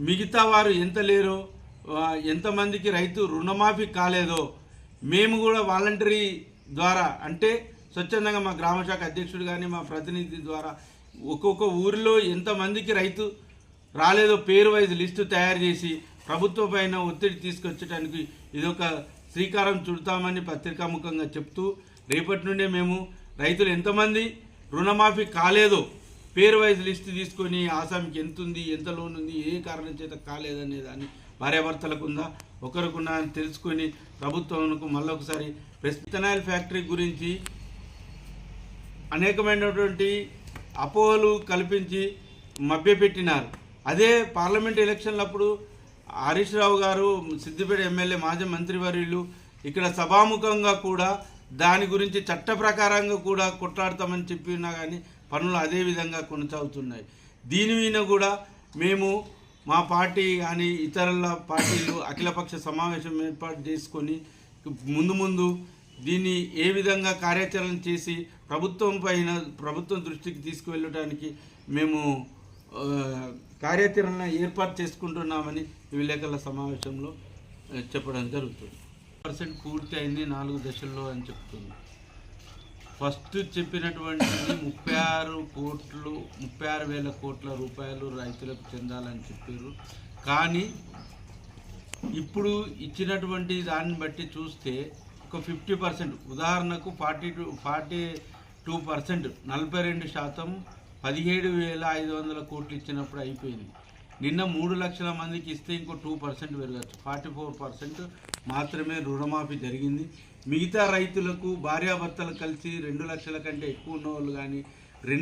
మిగతా వారు ఎంత లేరో ఎంతమందికి రైతు రుణమాఫీ కాలేదో మేము కూడా వాలంటరీ ద్వారా అంటే స్వచ్ఛందంగా మా గ్రామ శాఖ అధ్యక్షుడు కానీ మా ప్రతినిధి ద్వారా ఒక్కొక్క ఊరిలో ఎంతమందికి రైతు రాలేదో పేరు వైజ్ లిస్టు తయారు చేసి ప్రభుత్వం పైన ఒత్తిడి తీసుకొచ్చడానికి ఇదొక శ్రీకారం చుడతామని పత్రికాముఖంగా చెప్తూ రేపటి నుండే మేము రైతులు ఎంతమంది రుణమాఫీ కాలేదో పేరు వైజ్ లిస్ట్ తీసుకొని ఆసామికి ఎంత ఉంది ఎంత లోన్ ఉంది ఏ కారణం చేత కాలేదనే దాన్ని భార్యాభర్తలకు ఉందా ఒకరికున్నా అని తెలుసుకొని ప్రభుత్వంకు మళ్ళీ ఒకసారి పెస్టనాయిల్ ఫ్యాక్టరీ గురించి అనేకమైనటువంటి అపోహలు కల్పించి మభ్యపెట్టినారు. అదే పార్లమెంట్ ఎలక్షన్లప్పుడు హరీష్ రావు గారు సిద్దిపేట ఎమ్మెల్యే మాజీ మంత్రివర్యులు ఇక్కడ సభాముఖంగా కూడా దాని గురించి చట్ట ప్రకారంగా కూడా కొట్లాడతామని చెప్పినా కానీ పనులు అదే విధంగా కొనసాగుతున్నాయి. దీని మీద కూడా మేము మా పార్టీ కానీ ఇతరుల పార్టీలు అఖిలపక్ష సమావేశం ఏర్పాటు చేసుకొని ముందు ముందు దీన్ని ఏ విధంగా కార్యాచరణ చేసి ప్రభుత్వం పైన ప్రభుత్వం దృష్టికి తీసుకువెళ్ళడానికి మేము కార్యాచరణ ఏర్పాటు చేసుకుంటున్నామని ఈ విలేకరుల సమావేశంలో చెప్పడం జరుగుతుంది. పర్సెంట్ పూర్తి అయింది నాలుగు దశల్లో అని చెప్తుంది ఫస్ట్ చెప్పినటువంటి ముప్పై ఆరు కోట్లు ముప్పై ఆరు వేల కోట్ల రూపాయలు రైతులకు చెందాలని చెప్పారు. కానీ ఇప్పుడు ఇచ్చినటువంటి దాన్ని బట్టి చూస్తే ఒక ఫిఫ్టీ పర్సెంట్ ఉదాహరణకు forty two forty two percent నలభై రెండు శాతం పదిహేడు వేల ఐదు వందల కోట్లు ఇచ్చినప్పుడు అయిపోయింది. నిన్న మూడు లక్షల మందికి ఇస్తే ఇంకో టూ పర్సెంట్ పెరగచ్చు ఫార్టీ ఫోర్ పర్సెంట్ మాత్రమే రుణమాఫీ జరిగింది. మిగతా రైతులకు భార్యాభర్తలు కలిసి రెండు లక్షల కంటే ఎక్కువ ఉన్న వాళ్ళు కానీ